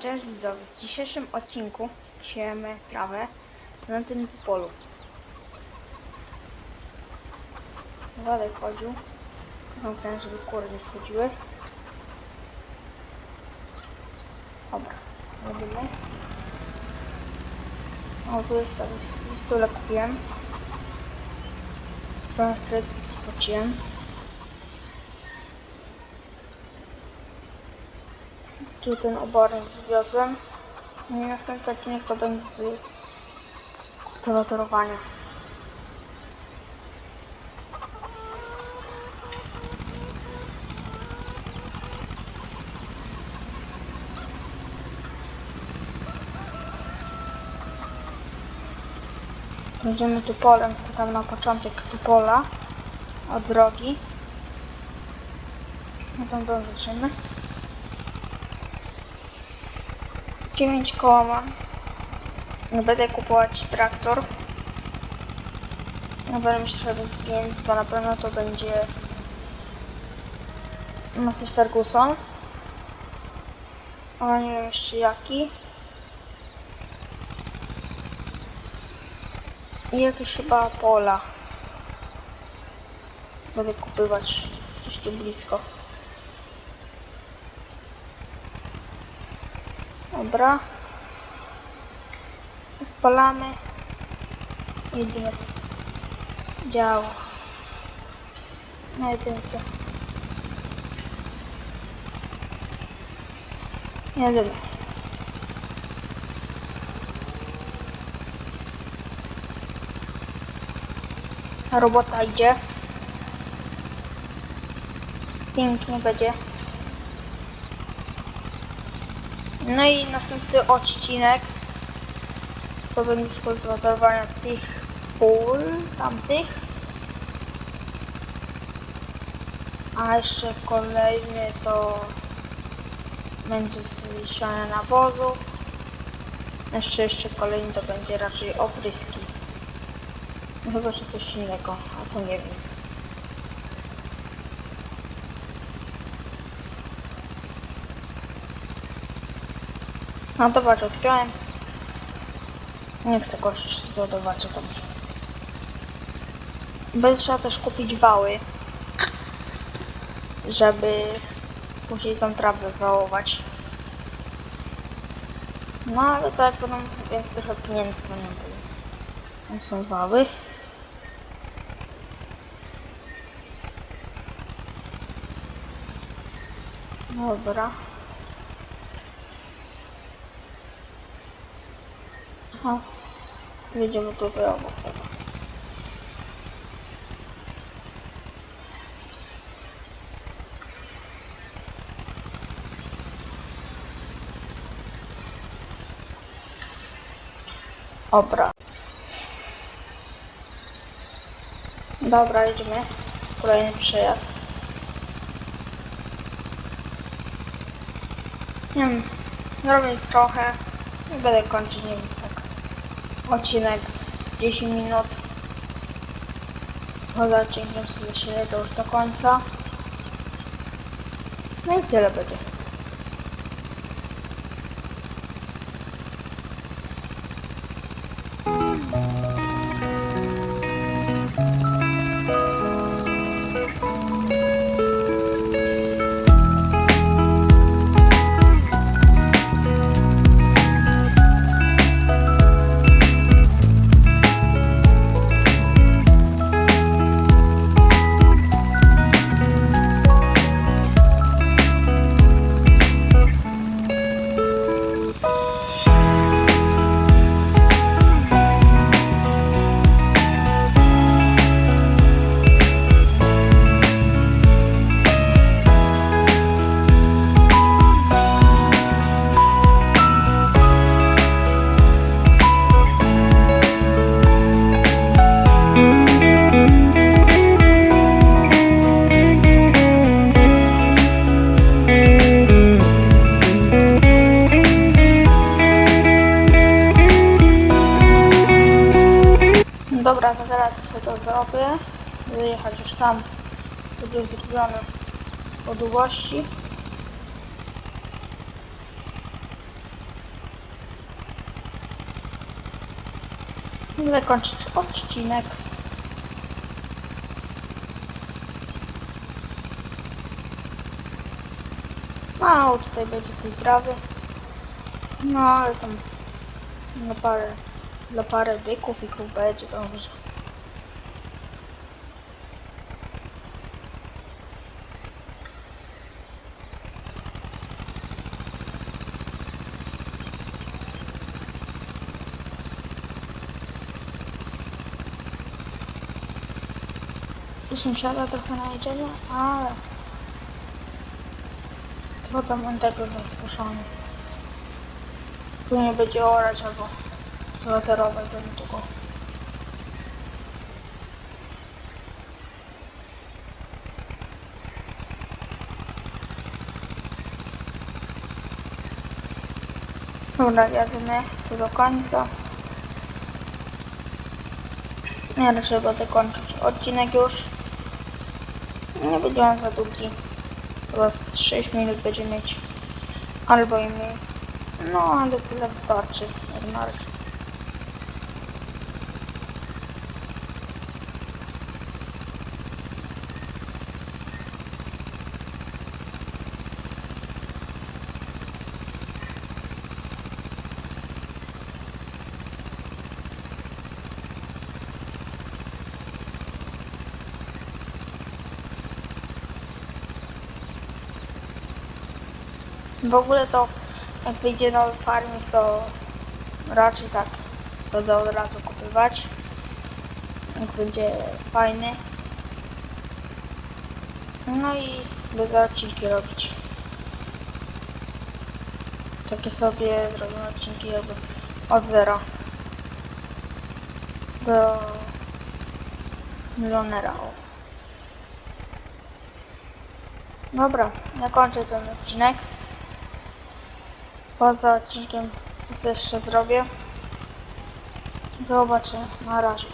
Cześć widzowie, w dzisiejszym odcinku siejemy trawę na tym polu. Władek chodził, zamknąłem, żeby kury nie wchodziły. Dobra, robimy. O, tu jest taki listulek kupiłem. Trochę spłaciłem. Tu ten obornik wywiozłem. No i następny odcinek to będzie z kultywatorowania. Będziemy tu polem, co tam na początek tu pola od drogi. No tam zaczniemy. 9 koła mam. No będę kupować traktor. No będę mieć trochę więcej pieniędzy, to na pewno to będzie Massey Ferguson. Ale nie wiem jeszcze jaki. I jakieś chyba pola. Będę kupywać gdzieś tu blisko. Dobra. Odpalamy. Jedziemy. Działa. Na jedynce. Jedziemy. Robota idzie. Pięknie będzie. No i następny odcinek to będzie z kultywowania tych pól, tamtych. A jeszcze kolejny to będzie z siania nawozu. Jeszcze jeszcze kolejny to będzie raczej opryski. No Chyba, że coś innego, a to nie wiem. No to patrz, odpiąłem. Nie chcę go zładować, co tam. Będzie trzeba też kupić wały, żeby później tą trawę wałować. No ale to jak będą, jak trochę pieniędzy będą były. To są wały. Dobra. Aha. Jedziemy tutaj obok tego. Dobra. Dobra, jedziemy. Kolejny przejazd. Nie wiem, zrobię trochę i będę kończyć, nie wiem. Odcinek z 10 minut. Poza odcinkiem sobie się to już do końca. No i tyle będzie. Dobra, to teraz sobie to zrobię. Wyjechać już tam, gdzie jest zrobione o długości. I zakończyć odcinek. Mało tutaj będzie tej trawy. No ale tam na parę dla parę byków i krów będzie dobrze. I sąsiada trochę na jedzenie, ale co tam on tego rozkoszony. Tu nie będzie orać albo laterować za niedługo. Dobra, jadymy tu do końca. Ja raczej będę kończyć odcinek już. Nie będzie on za długi. Chyba z 6 minut będzie mieć. Albo i mniej. No, ale tyle wystarczy. Jak. W ogóle to jak wyjdzie nowy farming to raczej tak będę od razu kupywać. Jak będzie fajny. No i będę odcinki robić. Takie sobie zrobione odcinki jakby od zera do milionera. Dobra, ja kończę ten odcinek. Poza odcinkiem jeszcze zrobię. Zobaczę. Na razie.